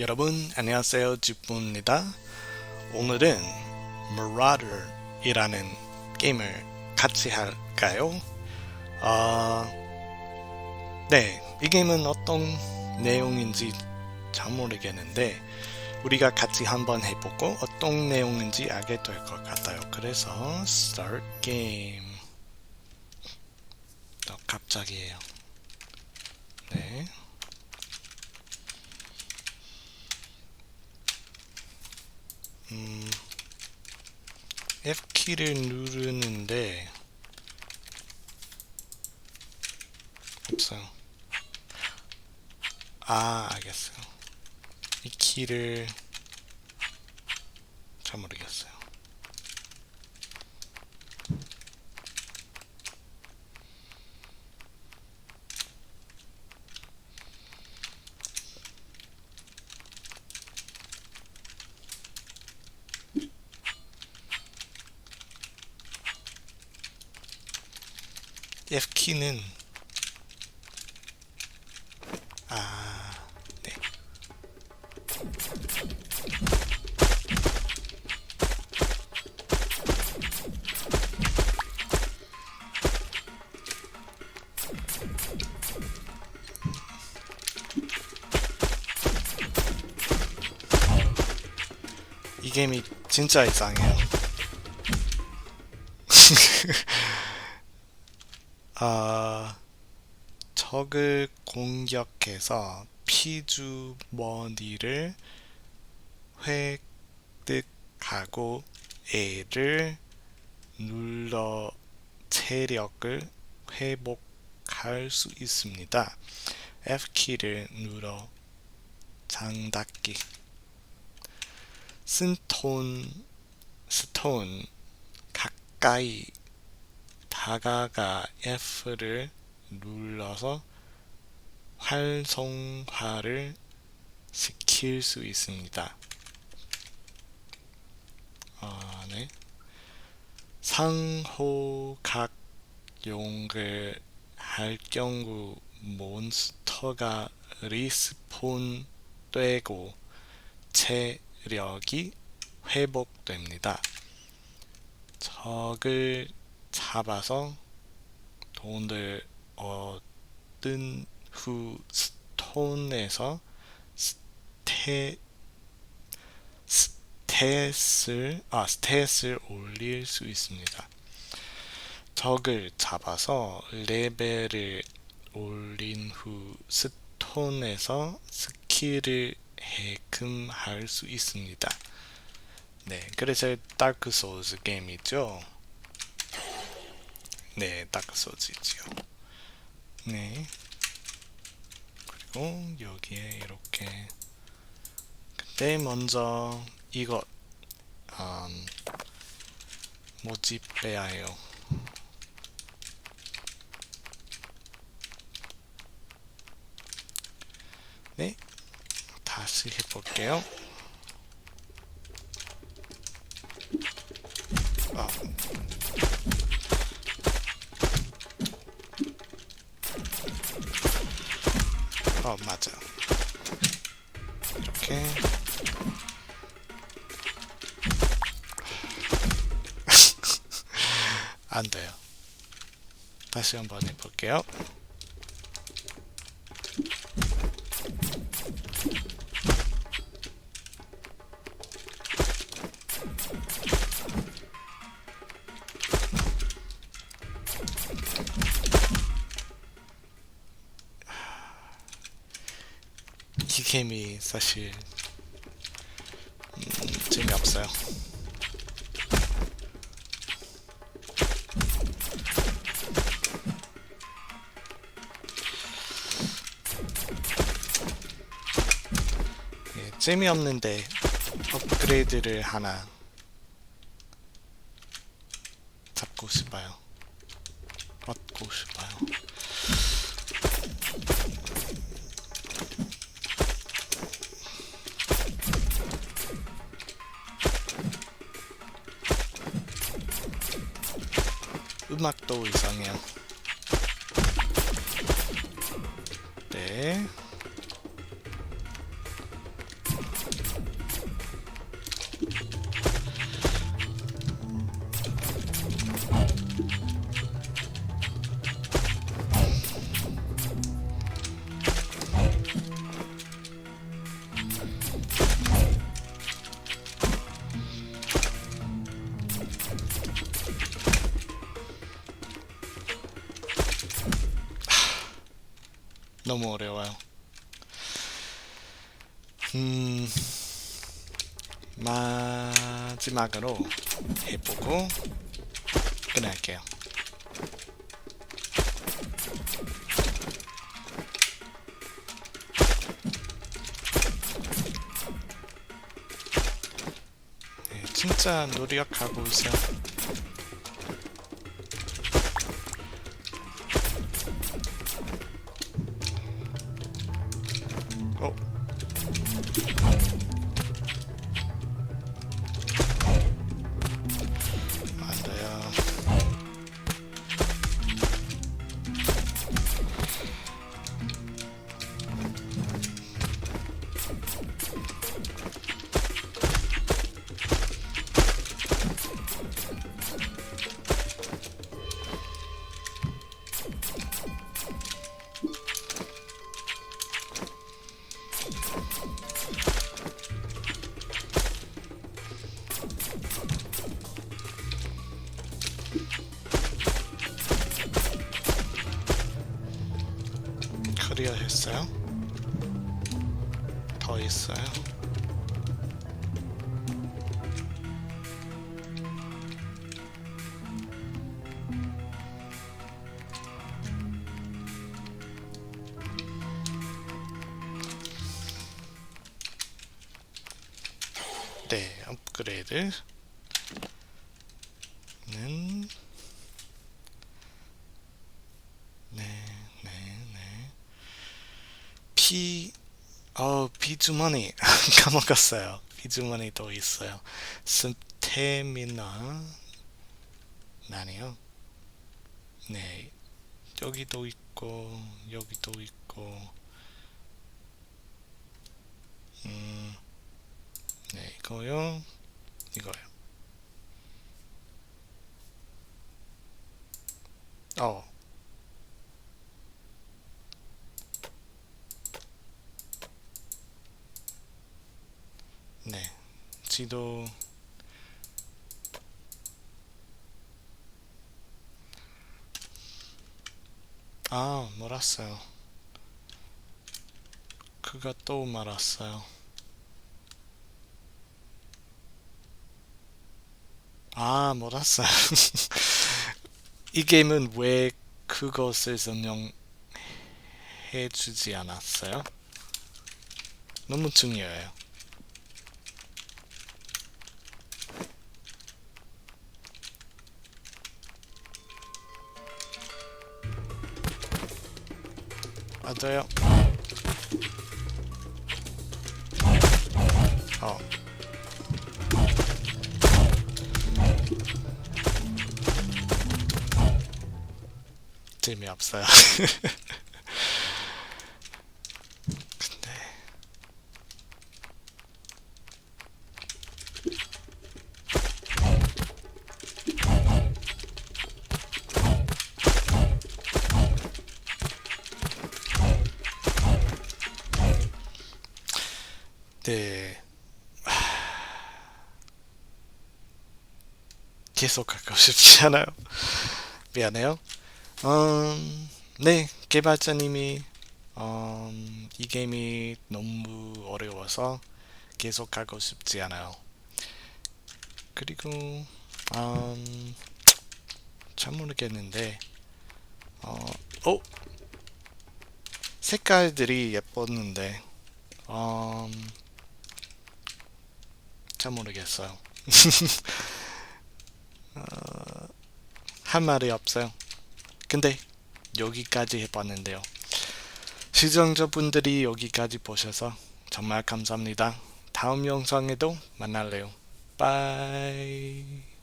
여러분 안녕하세요 지부입니다. 오늘은 Marauder이라는 게임을 같이 할까요? 어, 네, 이 게임은 어떤 내용인지 잘 모르겠는데 우리가 같이 한번 해보고 어떤 내용인지 알게 될 것 같아요. 그래서 Start Game 또 갑자기예요. 네. 음, F키를 누르는데 없어요. 아, 알겠어요. 이 키를 잘 모르겠어요. F 키는 아, 네. 이 게임이 진짜 이상해요. 아, 적을 공격해서 피주머니를 획득하고 A를 눌러 체력을 회복할 수 있습니다. F키를 눌러 장닫기 스톤 스톤 가까이 다가가 F를 눌러서 활성화를 시킬 수 있습니다. 아, 네. 상호각용을 할 경우 몬스터가 리스폰 되고 체력이 회복됩니다. 적을 잡아서 돈을 얻은 후 스톤에서 스테 스탯을 아 스탯을 올릴 수 있습니다. 적을 잡아서 레벨을 올린 후 스톤에서 스킬을 해금할 수 있습니다. 네, 그래서 다크 소울즈 게임이죠. 네, 다크 소울즈지요. 네. 그리고 여기에 이렇게 그때 먼저 이거 음, 모집해야 해요. 네, 다시 해볼게요. 어, 맞아. 이렇게. 안 돼요. 다시 한번 해볼게요. 이 게임이 사실 음, 재미없어요. 예, 재미없는데 업그레이드를 하나 잡고 싶어요. 얻고 싶어요. 음악도 이상해요. 네. 너무 어려워요. 음, 마지막으로 해보고 끝낼게요. 네, 진짜 노력하고 있어요. 클리어 했어요? 더 있어요? 네, 업그레이드는 네, 네, 네. 피, 어, 비주머니 까먹었어요. 비주머니도 있어요. 스테미나 나네요. 네, 여기도 있고 여기도 있고, 음, 네, 이거요, 이거요. 어, 네, 지도. 아, 몰랐어요. 그것도 말았어요. 아, 몰랐어요. 이 게임은 왜 그것을 설명해 주지 않았어요? 너무 중요해요. 맞아요. 어. 재미없어요. 네. 계속 가고 싶지 않아요. 미안해요. 음, 네, 개발자님이 음, 이 게임이 너무 어려워서 계속 가고 싶지 않아요. 그리고 음, 잘 모르겠는데 어, 어? 색깔들이 예뻤는데 음, 잘 모르겠어요. 할 말이 없어요. 근데 여기까지 해봤는데요. 시청자분들이 여기까지 보셔서 정말 감사합니다. 다음 영상에도 만날래요. 빠이.